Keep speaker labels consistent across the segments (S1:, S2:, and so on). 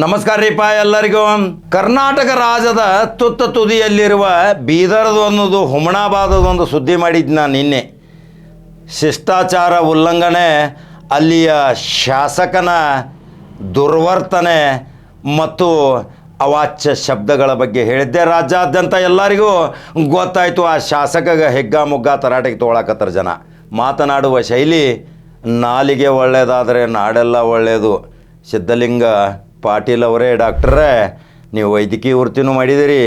S1: ನಮಸ್ಕಾರ ರೀಪ ಎಲ್ಲರಿಗೂ. ಕರ್ನಾಟಕ ರಾಜ್ಯದ ತುತ್ತ ತುದಿಯಲ್ಲಿರುವ ಬೀದರ್ದು ಅನ್ನೋದು ಹುಮಣಾಬಾದದೊಂದು ಸುದ್ದಿ ಮಾಡಿದ್ದು ನಾನು ನಿನ್ನೆ. ಶಿಷ್ಟಾಚಾರ ಉಲ್ಲಂಘನೆ, ಅಲ್ಲಿಯ ಶಾಸಕನ ದುರ್ವರ್ತನೆ ಮತ್ತು ಅವಾಚ್ಯ ಶಬ್ದಗಳ ಬಗ್ಗೆ ಹೇಳಿದ್ದೆ. ರಾಜ್ಯಾದ್ಯಂತ ಎಲ್ಲರಿಗೂ ಗೊತ್ತಾಯಿತು, ಆ ಶಾಸಕಗ ಹೆಗ್ಗ ಮುಗ್ಗ ತರಾಟೆಗೆ ತೊಗೊಳಕತ್ತಾರ ಜನ. ಮಾತನಾಡುವ ಶೈಲಿ ನಾಲಿಗೆ ಒಳ್ಳೆಯದಾದರೆ ನಾಡೆಲ್ಲ ಒಳ್ಳೆಯದು ಸಿದ್ಧಲಿಂಗ ಪಾಟೀಲ್ ಅವರೇ ಡಾಕ್ಟ್ರೇ, ನೀವು ವೈದ್ಯಕೀಯ ವೃತ್ತಿನೂ ಮಾಡಿದಿರಿ,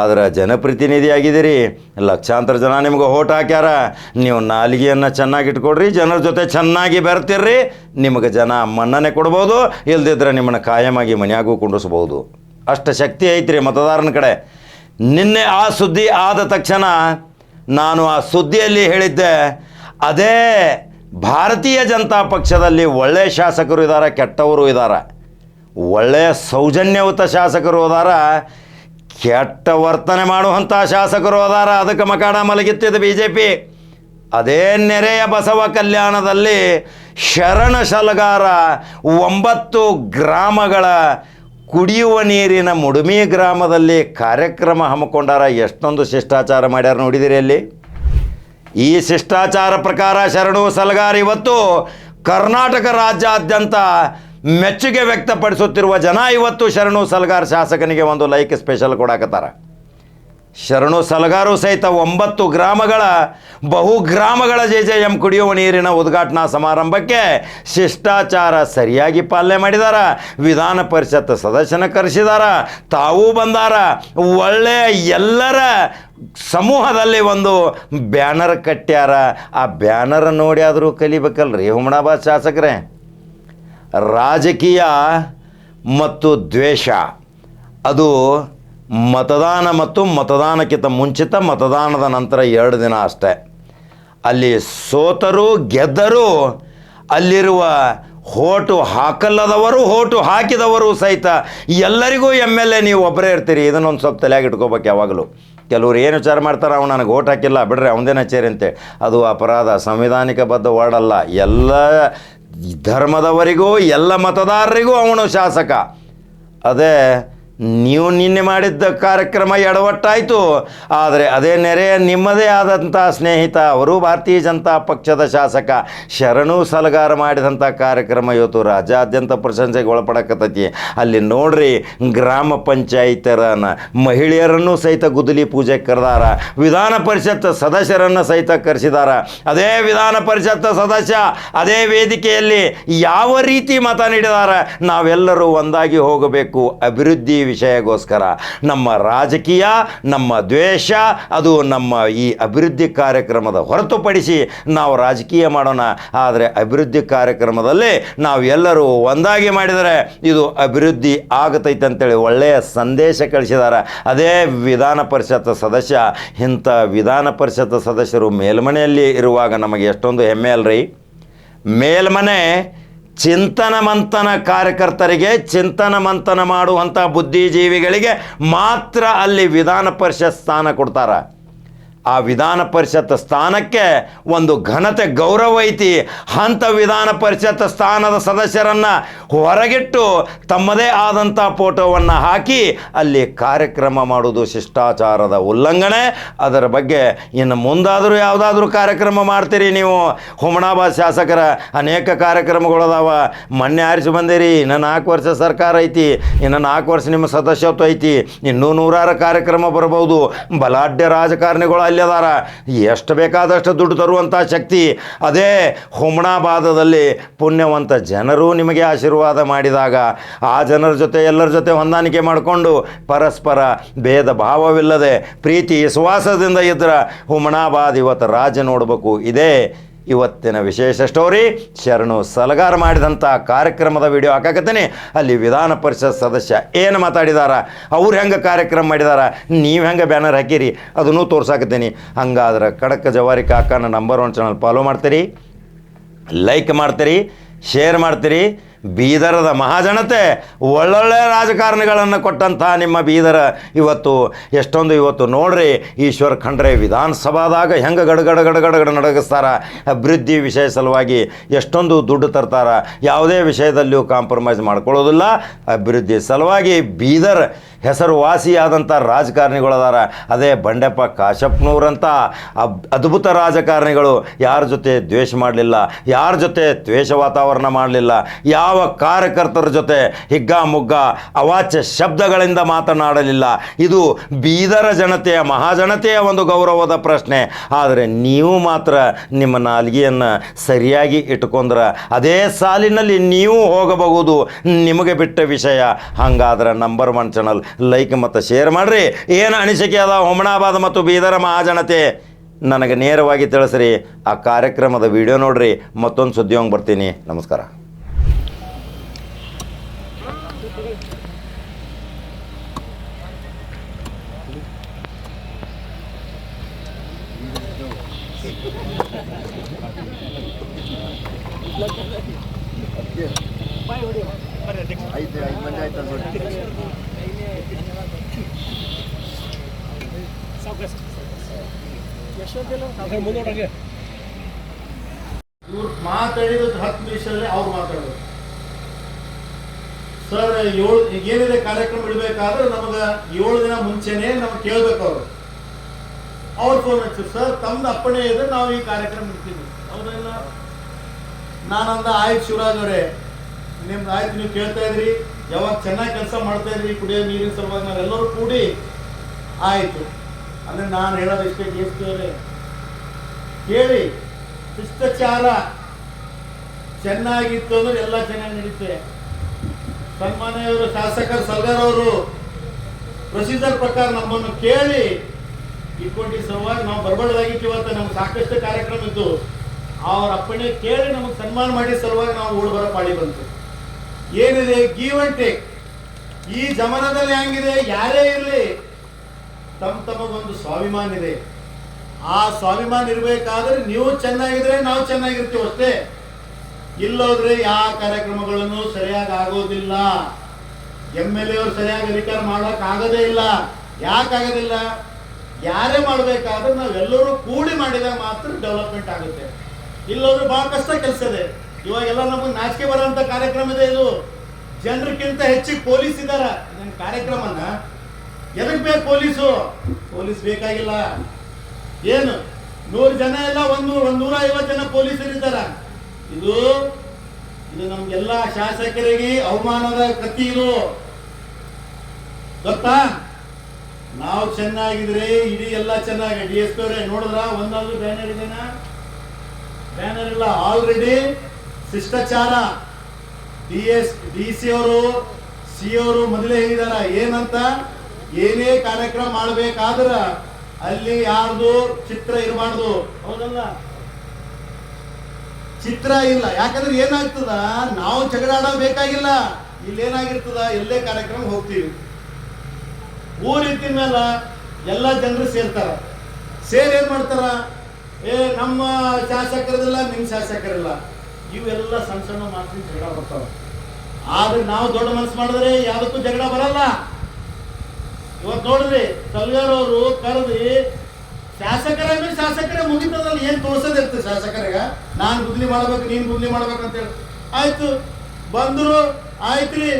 S1: ಆದ್ರೆ ಜನಪ್ರತಿನಿಧಿ ಆಗಿದ್ದೀರಿ ಲಕ್ಷಾಂತರ ಜನ ನಿಮ್ಗೆ ಓಟ್ ಹಾಕ್ಯಾರ. ನೀವು ನಾಲಿಗೆಯನ್ನು ಚೆನ್ನಾಗಿ ಇಟ್ಕೊಡ್ರಿ ಜನರ ಜೊತೆ ಚೆನ್ನಾಗಿ ಬೆರ್ತಿರ್ರಿ, ನಿಮಗೆ ಜನ ಮನ್ನಣೆ ಕೊಡ್ಬೋದು, ಇಲ್ದಿದ್ರೆ ನಿಮ್ಮನ್ನು ಕಾಯಮಾಗಿ ಮನೆಯಾಗೂ ಕುಂಡಿಸ್ಬೋದು ಅಷ್ಟು ಶಕ್ತಿ ಐತ್ರಿ ಮತದಾರನ ಕಡೆ. ನಿನ್ನೆ ಆ ಸುದ್ದಿ ಆದ ತಕ್ಷಣ ನಾನು ಆ ಸುದ್ದಿಯಲ್ಲಿ ಹೇಳಿದ್ದೆ, ಅದೇ ಭಾರತೀಯ ಜನತಾ ಪಕ್ಷದಲ್ಲಿ ಒಳ್ಳೆಯ ಶಾಸಕರು ಇದ್ದಾರೆ ಕೆಟ್ಟವರು ಇದ್ದಾರೆ ಒಳ್ಳೆಯ ಸೌಜನ್ಯಯುತ ಶಾಸಕರು ಅದಾರ ಕೆಟ್ಟ ವರ್ತನೆ ಮಾಡುವಂಥ ಶಾಸಕರು ಅದಾರ ಅದಕ್ಕೆ ಮಕಾಡ ಮಲಗಿತ್ತಿದೆ ಬಿ ಜೆ ಪಿ ಅದೇ ನೆರೆಯ ಬಸವ ಕಲ್ಯಾಣದಲ್ಲಿ ಶರಣ ಶಲಗಾರ ಒಂಬತ್ತು ಗ್ರಾಮಗಳ ಕುಡಿಯುವ ನೀರಿನ ಮುಡುಮಿ ಗ್ರಾಮದಲ್ಲಿ ಕಾರ್ಯಕ್ರಮ ಹಮ್ಮಿಕೊಂಡಾರ. ಎಷ್ಟೊಂದು ಶಿಷ್ಟಾಚಾರ ಮಾಡ್ಯಾರ ನೋಡಿದಿರಿ ಅಲ್ಲಿ. ಈ ಶಿಷ್ಟಾಚಾರ ಪ್ರಕಾರ ಶರಣು ಸಲಗಾರ ಇವತ್ತು ಕರ್ನಾಟಕ ರಾಜ್ಯಾದ್ಯಂತ ಮೆಚ್ಚುಗೆ ವ್ಯಕ್ತಪಡಿಸುತ್ತಿರುವ ಜನ ಇವತ್ತು ಶರಣು ಸಲಗಾರ್ ಶಾಸಕನಿಗೆ ಒಂದು ಲೈಕ್ ಸ್ಪೆಷಲ್ ಕೊಡಾಕತ್ತಾರ. ಶರಣು ಸಲಗಾರು ಸಹಿತ ಒಂಬತ್ತು ಗ್ರಾಮಗಳ, ಬಹು ಗ್ರಾಮಗಳ ಜೆ ಜೆ ಎಂ ಕುಡಿಯುವ ನೀರಿನ ಉದ್ಘಾಟನಾ ಸಮಾರಂಭಕ್ಕೆ ಶಿಷ್ಟಾಚಾರ ಸರಿಯಾಗಿ ಪಾಲನೆ ಮಾಡಿದಾರ. ವಿಧಾನ ಪರಿಷತ್ ಸದಸ್ಯನ ಕರೆಸಿದಾರ. ತಾವೂ ಬಂದಾರ. ಒಳ್ಳೆಯ ಎಲ್ಲರ ಸಮೂಹದಲ್ಲಿ ಒಂದು ಬ್ಯಾನರ್ ಕಟ್ಟ್ಯಾರ. ಆ ಬ್ಯಾನರ್ ನೋಡಿ ಆದರೂ ಕಲಿಬೇಕಲ್ರಿ ಹುಮಣಾಬಾದ್ ಶಾಸಕರೇ. ರಾಜಕೀಯ ಮತ್ತು ದ್ವೇಷ. ಅದು ಮತದಾನ ಮತ್ತು ಮತದಾನಕ್ಕಿಂತ ಮುಂಚಿತ ಮತದಾನದ ನಂತರ ಎರಡು ದಿನ ಅಷ್ಟೇ. ಅಲ್ಲಿ ಸೋತರು, ಗೆದ್ದರು, ಅಲ್ಲಿರುವ ಹೋಟು ಹಾಕಲ್ಲದವರು ಹೋಟು ಹಾಕಿದವರು ಸಹಿತ ಎಲ್ಲರಿಗೂ ಎಂ ಎಲ್ ಎ ನೀವು ಒಬ್ಬರೇ ಇರ್ತೀರಿ. ಇದನ್ನೊಂದು ಸ್ವಲ್ಪ ತಲೆಯಾಗಿ ಇಟ್ಕೋಬೇಕು ಯಾವಾಗಲೂ. ಕೆಲವ್ರು ಏನು ವಿಚಾರ ಮಾಡ್ತಾರೆ ಅವನು ನನಗೆ ಓಟ್ ಹಾಕಿಲ್ಲ, ಬಿಡ್ರಿ ಅವನದೇನ ಚೇರಿ ಅಂತೇಳಿ ಅದು ಅಪರಾಧ. ಸಂವಿಧಾನಿಕ ಬದ್ಧ ವರ್ಡ್ ಎಲ್ಲ ಧರ್ಮದವರಿಗೂ ಎಲ್ಲ ಮತದಾರರಿಗೂ ಅವನು ಶಾಸಕ. ಅದೇ ನೀವು ನಿನ್ನೆ ಮಾಡಿದ್ದ ಕಾರ್ಯಕ್ರಮ ಎಡವಟ್ಟಾಯಿತು. ಆದರೆ ಅದೇ ನೆರೆಯ ನಿಮ್ಮದೇ ಆದಂಥ ಸ್ನೇಹಿತ, ಅವರು ಭಾರತೀಯ ಜನತಾ ಪಕ್ಷದ ಶಾಸಕ. ಶರಣು ಸಲಗಾರ ಮಾಡಿದಂಥ ಕಾರ್ಯಕ್ರಮ ಇವತ್ತು ರಾಜ್ಯಾದ್ಯಂತ ಪ್ರಶಂಸೆಗೆ ಒಳಪಡಕತ್ತೈತಿ. ಅಲ್ಲಿ ನೋಡ್ರಿ ಗ್ರಾಮ ಪಂಚಾಯಿತರನ್ನು, ಮಹಿಳೆಯರನ್ನು ಸಹಿತ ಗುದ್ದಲಿ ಪೂಜೆ ಕರೆದಾರ. ವಿಧಾನ ಪರಿಷತ್ ಸದಸ್ಯರನ್ನು ಸಹಿತ ಕರೆಸಿದಾರ. ಅದೇ ವಿಧಾನ ಪರಿಷತ್ ಸದಸ್ಯ, ಅದೇ ವೇದಿಕೆಯಲ್ಲಿ ಯಾವ ರೀತಿ ಮತ ನೀಡಿದಾರ, ನಾವೆಲ್ಲರೂ ಒಂದಾಗಿ ಹೋಗಬೇಕು. ಅಭಿವೃದ್ಧಿ ವಿಷಯಗೋಸ್ಕರ ನಮ್ಮ ರಾಜಕೀಯ, ನಮ್ಮ ದ್ವೇಷ, ಅದು ನಮ್ಮ ಈ ಅಭಿವೃದ್ಧಿ ಕಾರ್ಯಕ್ರಮದ ಹೊರತುಪಡಿಸಿ ನಾವು ರಾಜಕೀಯ ಮಾಡೋಣ. ಆದರೆ ಅಭಿವೃದ್ಧಿ ಕಾರ್ಯಕ್ರಮದಲ್ಲಿ ನಾವು ಎಲ್ಲರೂ ಒಂದಾಗಿ ಮಾಡಿದರೆ ಇದು ಅಭಿವೃದ್ಧಿ ಆಗತೈತೆ ಅಂತೇಳಿ ಒಳ್ಳೆಯ ಸಂದೇಶ ಕಳಿಸಿದ್ದಾರೆ. ಅದೇ ವಿಧಾನ ಪರಿಷತ್ ಸದಸ್ಯ, ಇಂಥ ವಿಧಾನ ಪರಿಷತ್ ಸದಸ್ಯರು ಮೇಲ್ಮನೆಯಲ್ಲಿ ಇರುವಾಗ ನಮಗೆ ಎಷ್ಟೊಂದು ಹೆಮ್ಮೆ ಅಲ್ರಿ. ಮೇಲ್ಮನೆ ಚಿಂತನ ಮಂಥನ ಕಾರ್ಯಕರ್ತರಿಗೆ ಚಿಂತನ ಮಂಥನ ಮಾಡುವಂಥ ಬುದ್ಧಿಜೀವಿಗಳಿಗೆ ಮಾತ್ರ ಅಲ್ಲಿ ವಿಧಾನ ಪರಿಷತ್ ಸ್ಥಾನ ಕೊಡ್ತಾರೆ. ಆ ವಿಧಾನ ಪರಿಷತ್ ಸ್ಥಾನಕ್ಕೆ ಒಂದು ಘನತೆ ಗೌರವ ಐತಿ. ಅಂಥ ವಿಧಾನ ಪರಿಷತ್ ಸ್ಥಾನದ ಸದಸ್ಯರನ್ನು ಹೊರಗಿಟ್ಟು ತಮ್ಮದೇ ಆದಂಥ ಫೋಟೋವನ್ನು ಹಾಕಿ ಅಲ್ಲಿ ಕಾರ್ಯಕ್ರಮ ಮಾಡೋದು ಶಿಷ್ಟಾಚಾರದ ಉಲ್ಲಂಘನೆ. ಅದರ ಬಗ್ಗೆ ಇನ್ನು ಮುಂದಾದರೂ ಯಾವುದಾದ್ರೂ ಕಾರ್ಯಕ್ರಮ ಮಾಡ್ತೀರಿ ನೀವು. ಹುಮನಾಬಾದ್ ಶಾಸಕರ ಅನೇಕ ಕಾರ್ಯಕ್ರಮಗಳದಾವ. ಮೊನ್ನೆ ಆರಿಸಿ ಬಂದಿರಿ. ಇನ್ನು ನಾಲ್ಕು ವರ್ಷ ಸರ್ಕಾರ ಐತಿ. ಇನ್ನು ನಾಲ್ಕು ವರ್ಷ ನಿಮ್ಮ ಸದಸ್ಯತ್ವ ಐತಿ. ಇನ್ನೂ ನೂರಾರು ಕಾರ್ಯಕ್ರಮ ಬರ್ಬೋದು. ಬಲಾಢ್ಯ ರಾಜಕಾರಣಿಗಳು ಅಲ್ಲಿ ಎಷ್ಟು ಬೇಕಾದಷ್ಟು ದುಡ್ಡು ತರುವಂಥ ಶಕ್ತಿ. ಅದೇ ಹುಮಣಾಬಾದದಲ್ಲಿ ಪುಣ್ಯವಂತ ಜನರು ನಿಮಗೆ ಆಶೀರ್ವಾದ ಮಾಡಿದಾಗ ಆ ಜನರ ಜೊತೆ ಎಲ್ಲರ ಜೊತೆ ಹೊಂದಾಣಿಕೆ ಮಾಡಿಕೊಂಡು ಪರಸ್ಪರ ಭೇದ ಭಾವವಿಲ್ಲದೆ ಪ್ರೀತಿ ವಿಶ್ವಾಸದಿಂದ ಇದ್ರೆ ಹುಮಣಾಬಾದ್ ಇವತ್ತು ರಾಜ ನೋಡಬೇಕು. ಇದೇ ಇವತ್ತಿನ ವಿಶೇಷ ಸ್ಟೋರಿ ಶರಣು ಸಲಗಾರ ಮಾಡಿದಂಥ ಕಾರ್ಯಕ್ರಮದ ವಿಡಿಯೋ ಹಾಕಾಕತ್ತೀನಿ. ಅಲ್ಲಿ ವಿಧಾನ ಪರಿಷತ್ ಸದಸ್ಯ ಏನು ಮಾತಾಡಿದಾರ? ಅವ್ರು ಹೆಂಗೆ ಕಾರ್ಯಕ್ರಮ ಮಾಡಿದಾರ? ನೀವು ಹೆಂಗೆ ಬ್ಯಾನರ್ ಹಾಕಿರಿ? ಅದನ್ನೂ ತೋರ್ಸಾಕತ್ತೀನಿ. ಹಂಗಾದ್ರೆ ಖಡಕ್ ಜವಾರಿ ಕಾಕನ ನಂಬರ್ ಒನ್ ಚಾನಲ್ ಫಾಲೋ ಮಾಡ್ತೀರಿ. ಲೈಕ್ ಮಾಡ್ತೀರಿ ಶೇರ್ ಮಾಡ್ತೀರಿ. ಬೀದರದ ಮಹಾಜನತೆ ಒಳ್ಳೊಳ್ಳೆ ರಾಜಕಾರಣಿಗಳನ್ನು ಕೊಟ್ಟಂಥ ನಿಮ್ಮ ಬೀದರ ಇವತ್ತು. ಎಷ್ಟೊಂದು ಇವತ್ತು ನೋಡ್ರಿ, ಈಶ್ವರ್ ಖಂಡ್ರೆ ವಿಧಾನಸಭಾದಾಗ ಹೆಂಗೆ ಗಡಗಡ ಗಡಗಡ ಗಡ ನಡಗಿಸ್ತಾರ? ಅಭಿವೃದ್ಧಿ ವಿಷಯ ಸಲುವಾಗಿ ಎಷ್ಟೊಂದು ದುಡ್ಡು ತರ್ತಾರ? ಯಾವುದೇ ವಿಷಯದಲ್ಲಿಯೂ ಕಾಂಪ್ರಮೈಸ್ ಮಾಡ್ಕೊಳ್ಳೋದಿಲ್ಲ. ಅಭಿವೃದ್ಧಿ ಸಲುವಾಗಿ ಬೀದರ್ ಹೆಸರುವಾಸಿಯಾದಂಥ ರಾಜಕಾರಣಿಗಳದಾರ. ಅದೇ ಬಂಡೆಪ್ಪ ಕಾಶಪ್ಪನವ್ರಂಥ ಅಬ್ ಅದ್ಭುತ ರಾಜಕಾರಣಿಗಳು. ಯಾರ ಜೊತೆ ದ್ವೇಷ ಮಾಡಲಿಲ್ಲ, ಯಾರ ಜೊತೆ ದ್ವೇಷ ವಾತಾವರಣ ಮಾಡಲಿಲ್ಲ, ಯಾವ ಕಾರ್ಯಕರ್ತರ ಜೊತೆ ಹಿಗ್ಗ ಮುಗ್ಗ ಅವಾಚ್ಯ ಶಬ್ದಗಳಿಂದ ಮಾತನಾಡಲಿಲ್ಲ. ಇದು ಬೀದರ ಜನತೆಯ, ಮಹಾಜನತೆಯ ಒಂದು ಗೌರವದ ಪ್ರಶ್ನೆ. ಆದರೆ ನೀವು ಮಾತ್ರ ನಿಮ್ಮ ನಾಲಿಗೆಯನ್ನು ಸರಿಯಾಗಿ ಇಟ್ಕೊಂಡ್ರೆ, ಅದೇ ಸಾಲಿನಲ್ಲಿ ನೀವು ಹೋಗಬಹುದು, ನಿಮಗೆ ಬಿಟ್ಟ ವಿಷಯ. ಹಾಗಾದ್ರೆ ನಂಬರ್ ಒನ್ ಚಾನಲ್ ಲೈಕ್ ಮತ್ತು ಶೇರ್ ಮಾಡಿರಿ. ಏನು ಅನಿಸಿಕೆ ಅದ? ಹೊಮನಾಬಾದ್ ಮತ್ತು ಬೀದರ ಮಹಾಜನತೆ ನನಗೆ ನೇರವಾಗಿ ತಿಳಿಸ್ರಿ. ಆ ಕಾರ್ಯಕ್ರಮದ ವಿಡಿಯೋ ನೋಡ್ರಿ. ಮತ್ತೊಂದು ಸುದ್ದಿ ಹಂಗೆ ಬರ್ತೀನಿ. ನಮಸ್ಕಾರ
S2: ಐದು ಐದು ಮಂದಿ ಆಯ್ತು ನೋಡಿ
S3: ಇವ್ರು ಮಾತಾಡಿದ ಹತ್ತು ನಿಮಿಷದಲ್ಲಿ ಅವ್ರು ಮಾತಾಡೋದು ಸರ್ ಏಳು ಏನಿದೆ ಕಾರ್ಯಕ್ರಮ ಇಡಬೇಕಾದ್ರೆ ನಮಗೆ ಏಳು ದಿನ ಮುಂಚೆನೆ ನಮ್ಗೆ ಕೇಳ್ಬೇಕು ಅವರು ಅವ್ರು ಫೋನ್ ಹಚ್ಚಿ ಸರ್ ತಮ್ದು ಅಪ್ಪಣೆ ಇದೆ ನಾವು ಈ ಕಾರ್ಯಕ್ರಮ ಇಡ್ತೀವಿ ಹೌದಲ್ಲ ನಾನಂದ ಆಯ್ತು ಶಿವರಾಜ್ ಅವರೇ ನಿಮ್ದು ಆಯ್ತು ನೀವು ಕೇಳ್ತಾ ಇದ್ರಿ ಯಾವಾಗ ಚೆನ್ನಾಗಿ ಕೆಲಸ ಮಾಡ್ತಾ ಇದ್ರಿ, ಕುಡಿಯೋ ನೀರಿನ ಸಲುವಾಗಿ ನಾವೆಲ್ಲರೂ ಕೂಡಿ ಆಯಿತು. ಅಂದ್ರೆ ನಾನು ಹೇಳೋದು ಇಷ್ಟೇ ಕೇಳಿಸ್ತೇವೆ ಕೇಳಿ, ಶಿಷ್ಟಾಚಾರ ಚೆನ್ನಾಗಿತ್ತು ಅಂದ್ರೆ ಎಲ್ಲ ಚೆನ್ನಾಗಿ ನಡೀತೆ. ಸನ್ಮಾನ್ಯವರು, ಶಾಸಕರು ಸಲ್ಗಾರ್ ಅವರು ಪ್ರೊಸೀಜರ್ ಪ್ರಕಾರ ನಮ್ಮನ್ನು ಕೇಳಿ ಇಟ್ಕೊಂಡಿ ಸಲುವಾಗಿ ನಾವು ಬರಬಾರ್ದಾಗಿತ್ತು ಇವತ್ತು, ನಮ್ಗೆ ಸಾಕಷ್ಟು ಕಾರ್ಯಕ್ರಮ ಇತ್ತು. ಅವ್ರ ಅಪ್ಪಣೆ ಕೇಳಿ ನಮಗೆ ಸನ್ಮಾನ ಮಾಡಿ ಸಲುವಾಗಿ ನಾವು ಓಡ್ ಬರ ಪಾಳಿ ಬಂತು. ಏನಿದೆ? ಗಿವ್ ಅಂಡ್ ಟೇಕ್ ಈ ಜಮನದಲ್ಲಿ ಹೆಂಗಿದೆ? ಯಾರೇ ಇರಲಿ. ತಮ್ಮ ತಮಗೊಂದು ಸ್ವಾಭಿಮಾನ ಇದೆ. ಆ ಸ್ವಾಭಿಮಾನ ಇರಬೇಕಾದ್ರೆ ನೀವು ಚೆನ್ನಾಗಿದ್ರೆ ನಾವು ಚೆನ್ನಾಗಿರ್ತೀವಿ ಅಷ್ಟೇ. ಇಲ್ಲೋದ್ರೆ ಯಾವ ಕಾರ್ಯಕ್ರಮಗಳನ್ನು ಸರಿಯಾಗಿ ಆಗೋದಿಲ್ಲ. ಎಂ ಎಲ್ ಎ ಅವ್ರು ಸರಿಯಾಗಿ ಅಧಿಕಾರ ಮಾಡಕ್ ಆಗೋದೇ ಇಲ್ಲ. ಯಾಕೆ ಆಗೋದಿಲ್ಲ? ಯಾರೇ ಮಾಡಬೇಕಾದ್ರೆ ನಾವೆಲ್ಲರೂ ಕೂಡಿ ಮಾಡಿದಾಗ ಮಾತ್ರ ಡೆವಲಪ್ಮೆಂಟ್ ಆಗುತ್ತೆ. ಇಲ್ಲೋದ್ರೆ ಬಹಳ ಕಷ್ಟ ಕೆಲಸ ಇದೆ. ಇವಾಗೆಲ್ಲ ನಮಗೆ ನಾಚಿಕೆ ಬರೋಂಥ ಕಾರ್ಯಕ್ರಮ ಇದೆ ಇದು. ಜನರಿಗಿಂತ ಹೆಚ್ಚಿಗೆ ಪೊಲೀಸ್ ಇದಾರ. ಇದನ್ನ ಕಾರ್ಯಕ್ರಮನ. ಎದಕ್ ಬೇಕು ಪೊಲೀಸು? ಪೊಲೀಸ್ ಬೇಕಾಗಿಲ್ಲ. ಏನು? ನೂರು ಜನ ಎಲ್ಲ ಒಂದು, ಒಂದ್ ನೂರ ಐವತ್ತು ಜನ ಪೊಲೀಸರು ಇದ್ದಾರ ಇದು ಇದು ನಮ್ಗೆಲ್ಲ ಶಾಸಕರಿಗೆ ಅವಮಾನದ ಕತ್ತಿ ಇದು. ಗೊತ್ತಾ? ನಾವು ಚೆನ್ನಾಗಿದ್ರೆ ಇಡೀ ಎಲ್ಲ ಚೆನ್ನಾಗಿ. ಡಿ ಎಸ್ ಪಿ ಅವರೇ ನೋಡಿದ್ರ? ಒಂದಾದ್ರೂ ಬ್ಯಾನರ್ ಇದೆನಾ? ಬ್ಯಾನರ್ ಇಲ್ಲ. ಆಲ್ರೆಡಿ ಶಿಷ್ಟಾಚಾರ. ಡಿ ಎಸ್ ಡಿ ಸಿ ಅವರು ಸಿ ಅವರು ಮೊದಲೇ ಹೇಳಿದಾರ ಏನಂತ? ಏನೇ ಕಾರ್ಯಕ್ರಮ ಮಾಡ್ಬೇಕಾದ್ರ ಅಲ್ಲಿ ಯಾರ್ದು ಚಿತ್ರ ಇರಬಾರ್ದು? ಹೌದಲ್ಲ. ಚಿತ್ರ ಇಲ್ಲ. ಯಾಕಂದ್ರೆ ಏನಾಗ್ತದ? ನಾವು ಜಗಳಾಡ ಬೇಕಾಗಿಲ್ಲ. ಇಲ್ಲಿ ಏನಾಗಿರ್ತದ ಎಲ್ಲೇ ಕಾರ್ಯಕ್ರಮ ಹೋಗ್ತೀವಿ. ಊರ್ ಮೇಲ ಮೇಲೆ ಎಲ್ಲ ಜನರು ಸೇರ್ತಾರ. ಸೇರ್ ಏನ್ ಮಾಡ್ತಾರ? ಏ ನಮ್ಮ ಶಾಸಕರದಿಲ್ಲ ನಿಮ್ ಶಾಸಕರಿಲ್ಲ. ಇವೆಲ್ಲ ಸಣ್ಣ ಸಣ್ಣ ಮಾತಿನ ಜಗಳ ಬರ್ತಾವ. ಆದ್ರೆ ನಾವು ದೊಡ್ಡ ಮನಸ್ಸು ಮಾಡಿದ್ರೆ ಯಾವುದಕ್ಕೂ ಜಗಳ ಬರಲ್ಲ. ಇವತ್ತು ನೋಡ್ರಿ ಸಲ್ಗಾರ್ ಅವರು ಕರೆದಿ ಶಾಸಕರ ಮೇಲೆ ಶಾಸಕರೇ ಮುಗಿತದಲ್ಲ ಏನ್ ತೋರ್ಸೋದಿರ್ತದೆ ಶಾಸಕರಿಗೆ? ನಾನ್ ಬುದ್ಲಿ ಮಾಡ್ಬೇಕು, ನೀನ್ ಬುದ್ಲಿ ಮಾಡ್ಬೇಕು ಅಂತ ಹೇಳಿ. ಆಯ್ತು, ಬಂದ್ರು, ಆಯ್ತ್ರಿ.